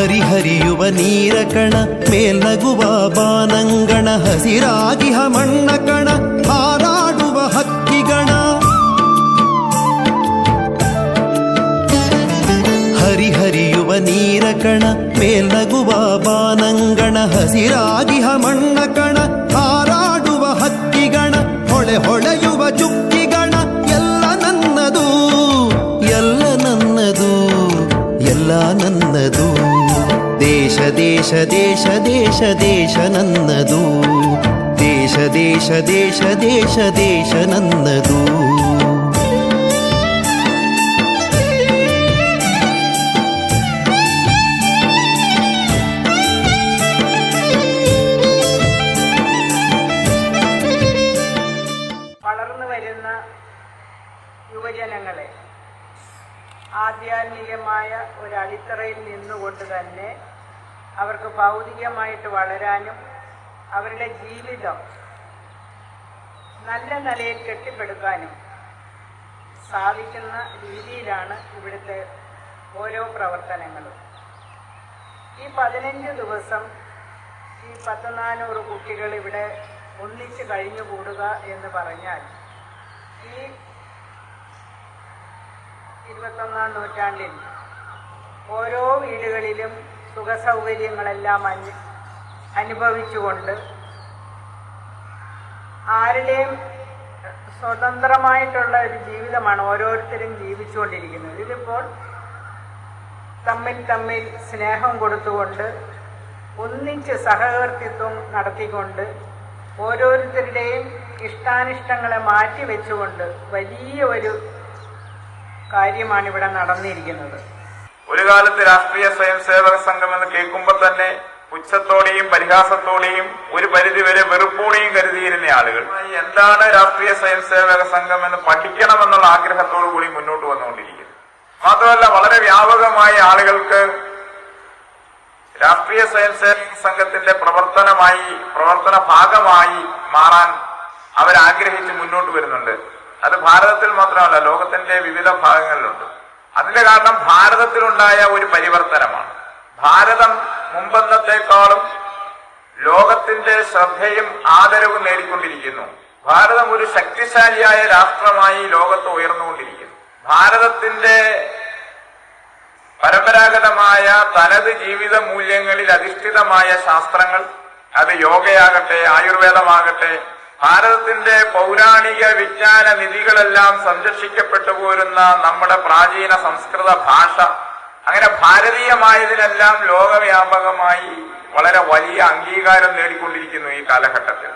ಹರಿಹರಿಯುವ ನೀರ ಕಣ, ಮೇಲ್ನಗುವ ಬಾನಂಗಣ, ಹಸಿರಾಗಿಹ ಮಣ್ಣ ಕಣ, ಹಾರಾಡುವ ಹಕ್ಕಿಗಣ. ಹರಿಹರಿಯುವ ನೀರ ಕಣ, ಮೇಲ್ನಗುವ ಬಾನಂಗಣ, ಹಸಿರಾಗಿಹ ಮಣ್ಣ ಕಣ, ಹಾರಾಡುವ ಹಕ್ಕಿಗಣ, ಹೊಳೆ ಹೊಳೆಯುವ ಚುಕ್ಕಿಗಣ ದೇಶ ದೇಶ ದೇಶ ದೇಶ ದೇಶ ನನ್ನದು ದೇಶ ದೇಶ ದೇಶ ದೇಶ ದೇಶ ನನ್ನದು വളർന്നു വരുന്ന യുവജനങ്ങളെ ആധ്യാത്മികമായ ഒരു അടിത്തറയിൽ നിന്നുകൊണ്ട് തന്നെ അവർക്ക് ഭൗതികമായിട്ട് വളരാനും അവരുടെ ജീവിതം നല്ല നിലയിൽ കെട്ടിപ്പടുക്കാനും സാധിക്കുന്ന രീതിയിലാണ് ഇവിടുത്തെ ഓരോ പ്രവർത്തനങ്ങളും. ഈ പതിനഞ്ച് ദിവസം ഈ പത്ത് നാനൂറ് കുട്ടികൾ ഇവിടെ ഒന്നിച്ച് കഴിഞ്ഞുകൂടുക എന്ന് പറഞ്ഞാൽ ഈ ഇരുപത്തൊന്നാം നൂറ്റാണ്ടിൽ ഓരോ വീടുകളിലും സുഖസൗകര്യങ്ങളെല്ലാം അനു അനുഭവിച്ചുകൊണ്ട് ആരുടെയും സ്വതന്ത്രമായിട്ടുള്ള ഒരു ജീവിതമാണ് ഓരോരുത്തരും ജീവിച്ചുകൊണ്ടിരിക്കുന്നത്. ഇതിപ്പോൾ തമ്മിൽ തമ്മിൽ സ്നേഹം കൊടുത്തുകൊണ്ട് ഒന്നിച്ച് സഹകർത്തിത്വം നടത്തിക്കൊണ്ട് ഓരോരുത്തരുടെയും ഇഷ്ടാനിഷ്ടങ്ങളെ മാറ്റി വെച്ചുകൊണ്ട് വലിയ ഒരു കാര്യമാണ് ഇവിടെ നടന്നിരിക്കുന്നത്. ഒരു കാലത്ത് രാഷ്ട്രീയ സ്വയം സേവക സംഘം എന്ന് കേൾക്കുമ്പോൾ തന്നെ പുച്ഛത്തോടെയും പരിഹാസത്തോടെയും ഒരു പരിധിവരെ വെറുപ്പോടെയും കരുതിയിരുന്ന ആളുകൾ. എന്താണ് രാഷ്ട്രീയ സ്വയം സേവക സംഘം എന്ന് പഠിക്കണമെന്നുള്ള ആഗ്രഹത്തോടു കൂടി മുന്നോട്ട് വന്നുകൊണ്ടിരിക്കുന്നു. മാത്രമല്ല വളരെ വ്യാപകമായ ആളുകൾക്ക് രാഷ്ട്രീയ സ്വയം സേവക സംഘത്തിന്റെ പ്രവർത്തനമായി പ്രവർത്തന ഭാഗമായി മാറാൻ അവരാഗ്രഹിച്ച് മുന്നോട്ട് വരുന്നുണ്ട്. അത് ഭാരതത്തിൽ മാത്രമല്ല ലോകത്തിന്റെ വിവിധ ഭാഗങ്ങളിലുണ്ട്. അതിന്റെ കാരണം ഭാരതത്തിലുണ്ടായ ഒരു പരിവർത്തനമാണ്. ഭാരതം മുമ്പെന്നത്തേക്കാളും ലോകത്തിന്റെ ശ്രദ്ധയും ആദരവും നേടിക്കൊണ്ടിരിക്കുന്നു. ഭാരതം ഒരു ശക്തിശാലിയായ രാഷ്ട്രമായി ലോകത്ത് ഉയർന്നുകൊണ്ടിരിക്കുന്നു. ഭാരതത്തിന്റെ പരമ്പരാഗതമായ തനത് ജീവിത മൂല്യങ്ങളിൽ അധിഷ്ഠിതമായ ശാസ്ത്രങ്ങൾ അത് യോഗയാകട്ടെ ആയുർവേദമാകട്ടെ ഭാരതത്തിന്റെ പൗരാണിക വിജ്ഞാന നിധികളെല്ലാം സംരക്ഷിക്കപ്പെട്ടു പോരുന്ന നമ്മുടെ പ്രാചീന സംസ്കൃത ഭാഷ. അങ്ങനെ ഭാരതീയമായതിനെല്ലാം ലോകവ്യാപകമായി വളരെ വലിയ അംഗീകാരം നേടിക്കൊണ്ടിരിക്കുന്നു ഈ കാലഘട്ടത്തിൽ.